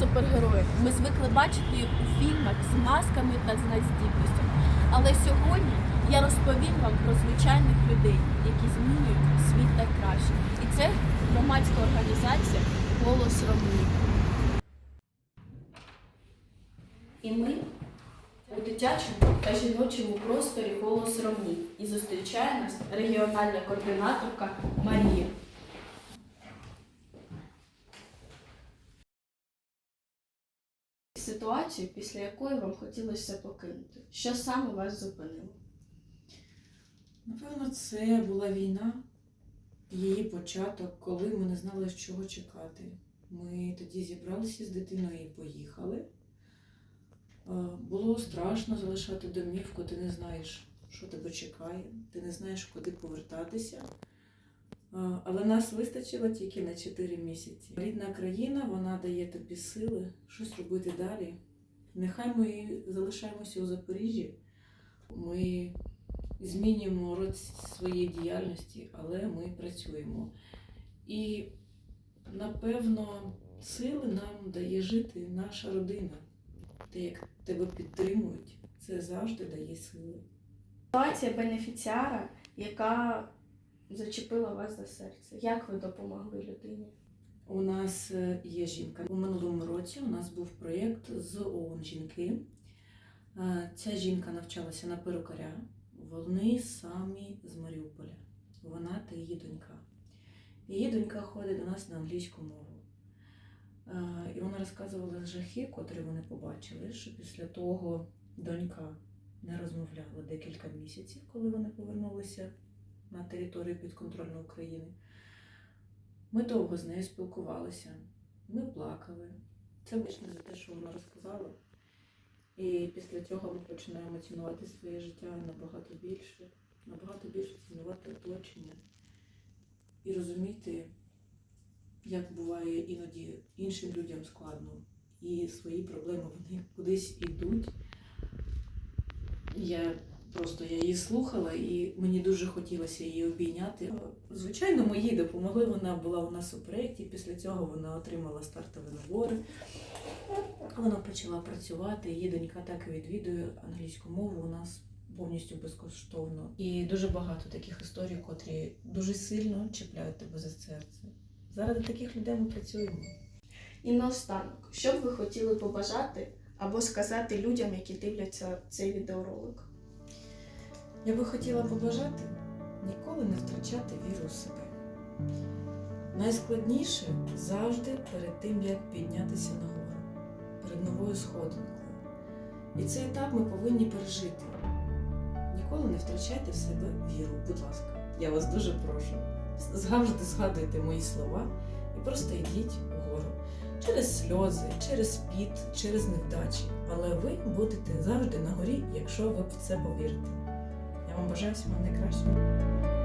супергероїв. Ми звикли бачити їх у фільмах з масками та з надздібністю. Але сьогодні я розповім вам про звичайних людей, які змінюють світ на краще. І це громадська організація Голос Ромні. І ми у дитячому та жіночому просторі Голос Ромні. І зустрічає нас регіональна координаторка Марія. Ситуацію, після якої вам хотілося покинути. Що саме вас зупинило? Напевно, це була війна, її початок, коли ми не знали, з чого чекати. Ми тоді зібралися з дитиною і поїхали. Було страшно залишати домівку, ти не знаєш, що тебе чекає, ти не знаєш, куди повертатися. Але нас вистачило тільки на 4 місяці. Рідна країна, вона дає тобі сили щось робити далі. Нехай ми залишаємося у Запоріжжі. Ми змінюємо род своєї діяльності, але ми працюємо. І, напевно, сили нам дає жити наша родина. Те, як тебе підтримують, це завжди дає сили. Ситуація бенефіціара, яка зачепила вас за серце. Як ви допомогли людині? У нас е, є жінка. У минулому році у нас був проєкт з ООН жінки. Е, Ця жінка навчалася на перукаря. Вони самі з Маріуполя. Вона та її донька. Її донька ходить до нас на англійську мову. Е, І вона розказувала жахи, котрі вони побачили, що після того донька не розмовляла декілька місяців, коли вони повернулися на територію підконтрольної України. Ми довго з нею спілкувалися, ми плакали. Це вдячна за те, що вона розказала. І після цього ми починаємо цінувати своє життя набагато більше, набагато більше цінувати оточення і розуміти, як буває іноді іншим людям складно, і свої проблеми вони кудись ідуть. Я просто я її слухала, і мені дуже хотілося її обійняти. Звичайно, ми їй допомогли. Вона була у нас у проєкті. Після цього вона отримала стартові набори. Вона почала працювати. Її донька так і відвідує англійську мову у нас повністю безкоштовно. І дуже багато таких історій, котрі дуже сильно чіпляють тебе за серце. Заради таких людей ми працюємо. І наостанок, що б ви хотіли побажати або сказати людям, які дивляться цей відеоролик? Я би хотіла побажати ніколи не втрачати віру у себе. Найскладніше завжди перед тим, як піднятися нагору, перед новою сходинкою. І цей етап ми повинні пережити. Ніколи не втрачайте в себе віру, будь ласка. Я вас дуже прошу. Завжди згадуйте мої слова і просто йдіть вгору. Через сльози, через піт, через невдачі. Але ви будете завжди на горі, якщо ви в це повірите. Я вам бажаю всього найкращого.